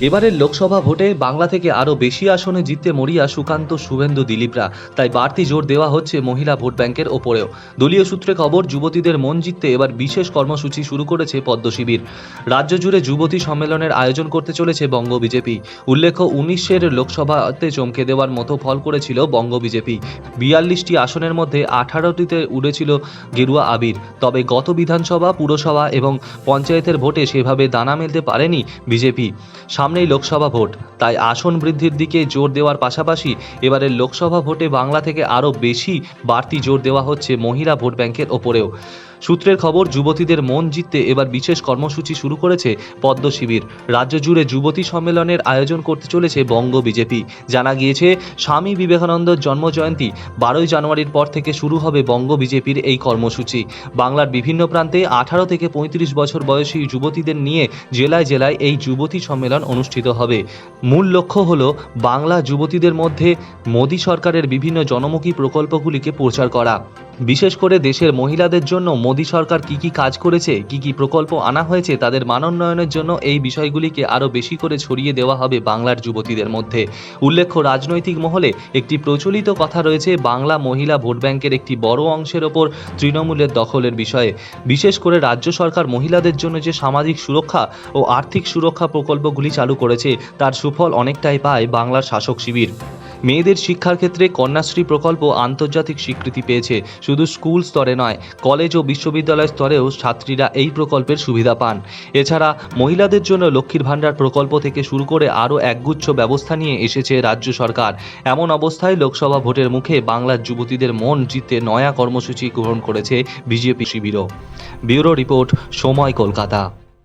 এবারের লোকসভা ভোটে বাংলা থেকে আরও বেশি আসনে জিততে মরিয়া সুকান্ত, শুভেন্দু, দিলীপরা। তাই বাড়তি জোর দেওয়া হচ্ছে মহিলা ভোট ব্যাংকের ওপরেও। দলীয় সূত্রে খবর, যুবতীদের মন জিততে এবার বিশেষ কর্মসূচি শুরু করেছে পদ্ম শিবির। রাজ্য জুড়ে যুবতী সম্মেলনের আয়োজন করতে চলেছে বঙ্গ বিজেপি। উল্লেখ্য, উনিশের লোকসভাতে চমকে দেওয়ার মতো ফল করেছিল বঙ্গ বিজেপি। বিয়াল্লিশটি আসনের মধ্যে আঠারোটিতে উড়েছিল গেরুয়া আবির। তবে গত বিধানসভা, পুরসভা এবং পঞ্চায়েতের ভোটে সেভাবে দানা মেলতে পারেনি বিজেপি। সামনেই লোকসভা ভোট। তাই আসন বৃদ্ধির দিকে জোর দেওয়ার পাশাপাশি এবারের লোকসভা ভোটে বাংলা থেকে আরও বেশি বাড়তি জোর দেওয়া হচ্ছে মহিলা ভোট ব্যাংকের ওপরেও। সূত্রের খবর, যুবতীদের মন জিততে এবার বিশেষ কর্মসূচি শুরু করেছে পদ্ম শিবির। রাজ্য জুড়ে যুবতী সম্মেলনের আয়োজন করতে চলেছে বঙ্গ বিজেপি। জানা গিয়েছে, স্বামী বিবেকানন্দর জন্মজয়ন্তী বারোই জানুয়ারির পর থেকে শুরু হবে বঙ্গ বিজেপির এই কর্মসূচি। বাংলার বিভিন্ন প্রান্তে আঠারো থেকে পঁয়ত্রিশ বছর বয়সী যুবতীদের নিয়ে জেলায় জেলায় এই যুবতী সম্মেলন অনুষ্ঠিত হবে। মূল লক্ষ্য হল বাংলা যুবতীদের মধ্যে মোদী সরকারের বিভিন্ন জনমুখী প্রকল্পগুলিকে প্রচার করা। বিশেষ করে দেশের মহিলাদের জন্য মোদী সরকার কি কি কাজ করেছে, কি কি প্রকল্প আনা হয়েছে, তাদের মানোন্নয়নের জন্য এই বিষয়গুলিকে আরও বেশি করে ছড়িয়ে দেওয়া হবে বাংলার যুবতীদের মধ্যে। উল্লেখ্য, রাজনৈতিক মহলে একটি প্রচলিত কথা রয়েছে, বাংলা মহিলা ভোট ব্যাংকের একটি বড় অংশের ওপর তৃণমূলের দখলের বিষয়ে। বিশেষ করে রাজ্য সরকার মহিলাদের জন্য যে সামাজিক সুরক্ষা ও আর্থিক সুরক্ষা প্রকল্পগুলি চালু করেছে, তার সুফল অনেকটাই পায় বাংলার শাসক শিবির। মেয়েদের শিক্ষার ক্ষেত্রে কন্যাশ্রী প্রকল্প আন্তর্জাতিক স্বীকৃতি পেয়েছে। শুধু স্কুল স্তরে নয়, কলেজ ও বিশ্ববিদ্যালয় স্তরেও ছাত্রীরা এই প্রকল্পের সুবিধা পান। এছাড়া মহিলাদের জন্য লক্ষ্মীর ভাণ্ডার প্রকল্প থেকে শুরু করে আরও একগুচ্ছ ব্যবস্থা নিয়ে এসেছে রাজ্য সরকার। এমন অবস্থায় লোকসভা ভোটের মুখে বাংলার যুবতীদের মন জিতে নয়া কর্মসূচি গ্রহণ করেছে বিজেপি শিবিরও। ব্যুরো রিপোর্ট, সময় কলকাতা।